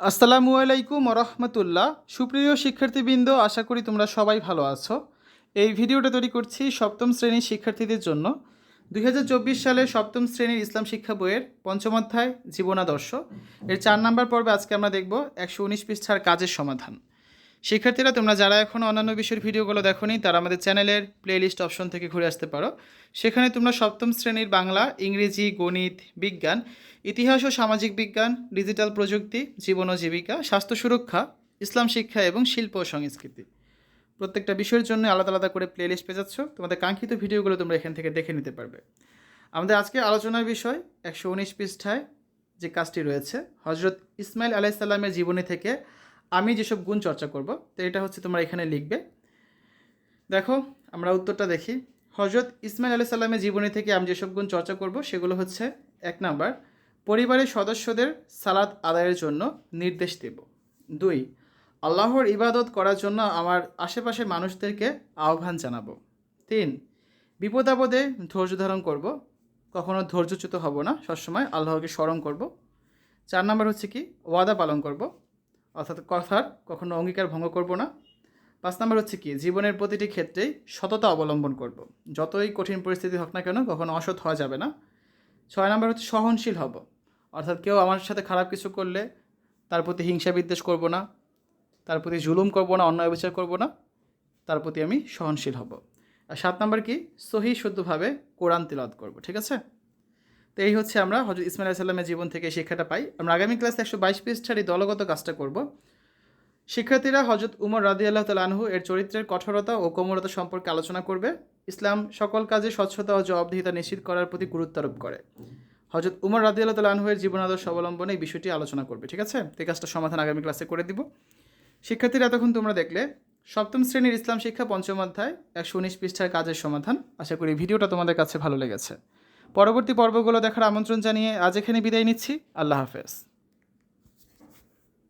আসসালামু আলাইকুম রহমতুল্লাহ সুপ্রিয় শিক্ষার্থীবৃন্দ, আশা করি তোমরা সবাই ভালো আছো। এই ভিডিওটা তৈরি করছি সপ্তম শ্রেণির শিক্ষার্থীদের জন্য। দুই হাজার চব্বিশ সালে সপ্তম শ্রেণির ইসলাম শিক্ষা বইয়ের পঞ্চম অধ্যায়, জীবনাদর্শ। এর চার নাম্বার পর্বে আজকে আমরা দেখব একশো উনিশ পৃষ্ঠার কাজের সমাধান। শিক্ষার্থীরা, তোমরা যারা এখন অন্যান্য বিষয়ের ভিডিওগুলো দেখোনি, তারা আমাদের চ্যানেলের প্লেলিস্ট অপশন থেকে ঘুরে আসতে পারো। সেখানে তোমরা সপ্তম শ্রেণির বাংলা, ইংরেজি, গণিত, বিজ্ঞান, ইতিহাস ও সামাজিক বিজ্ঞান, ডিজিটাল প্রযুক্তি, জীবন ও জীবিকা, স্বাস্থ্য সুরক্ষা, ইসলাম শিক্ষা এবং শিল্প ও সংস্কৃতি। প্রত্যেকটা বিষয়ের জন্য আলাদা আলাদা করে প্লেলিস্ট পেয়ে যাচ্ছ। তোমাদের কাঙ্ক্ষিত ভিডিওগুলো তোমরা এখান থেকে দেখে নিতে পারবে। আমাদের আজকে আলোচনার বিষয় একশো উনিশ পৃষ্ঠায় যে কাজটি রয়েছে হজরত ইসমাইল আলাইসাল্লামের জীবনী থেকে আমি যেসব গুণ চর্চা করব, তো এটা হচ্ছে তোমরা এখানে লিখবে। দেখো, আমরা উত্তরটা দেখি। হজরত ইসমাইল আলাহ সাল্লামের জীবনী থেকে আমি যেসব গুণ চর্চা করব, সেগুলো হচ্ছে, এক নাম্বার, পরিবারের সদস্যদের সালাদ আদায়ের জন্য নির্দেশ দেব। দুই, আল্লাহর ইবাদত করার জন্য আমার আশেপাশের মানুষদেরকে আহ্বান জানাব। তিন, বিপদ আপদে ধৈর্য ধারণ করব। কখনো ধৈর্যচ্যুত হব না, সবসময় আল্লাহকে স্মরণ করব। চার নাম্বার হচ্ছে কি? ওয়াদা পালন করব। অর্থাৎ কথার কখনো অঙ্গীকার ভঙ্গ করব না। পাঁচ নাম্বার হচ্ছে কি? জীবনের প্রতিটি ক্ষেত্রেই সততা অবলম্বন করব। যতই কঠিন পরিস্থিতি হোক না কেন, কখনো অসৎ হওয়া যাবে না। ছয় নম্বর হচ্ছে সহনশীল হব। অর্থাৎ কেউ আমার সাথে খারাপ কিছু করলে তার প্রতি হিংসা বিদ্বেষ করব না, তার প্রতি জুলুম করব না, অন্যায় বিচার করব না, তার প্রতি আমি সহনশীল হব। আর সাত নম্বর কি? সহি শুদ্ধভাবে কোরআন তিলাদ করব। ঠিক আছে? তো এই হচ্ছে আমরা হজরত ইসমাইল সাল্লামের জীবন থেকে শিক্ষাটা পাই। আমরা আগামী ক্লাসে একশো বাইশ পৃষ্ঠার এই দলগত কাজটা করব। শিক্ষার্থীরা হজরত উমর রাদি আল্লাহ তালানহু এর চরিত্রের কঠোরতা ও কোমরতা সম্পর্কে আলোচনা করবে। ইসলাম সকল কাজে স্বচ্ছতা ও জবাবদিহিতা নিশ্চিত করার প্রতি গুরুত্ব আরোপ করে। হজরত উমর রাদি আল্লাহ তালানহু এর জীবনাদর্শ অবলম্বনে এই বিষয়টি আলোচনা করবে, ঠিক আছে? এই কাজটা সমাধান আগামী ক্লাসে করে দিব। শিক্ষার্থীরা, এতক্ষণ তোমরা দেখলে সপ্তম শ্রেণির ইসলাম শিক্ষা পঞ্চম অধ্যায় একশো উনিশ পৃষ্ঠার কাজের সমাধান। আশা করি ভিডিওটা তোমাদের কাছে ভালো লেগেছে। পরবর্তী পর্বগুলো দেখার আমন্ত্রণ জানিয়ে আজ এখানে বিদায় নিচ্ছি। আল্লাহ হাফেজ।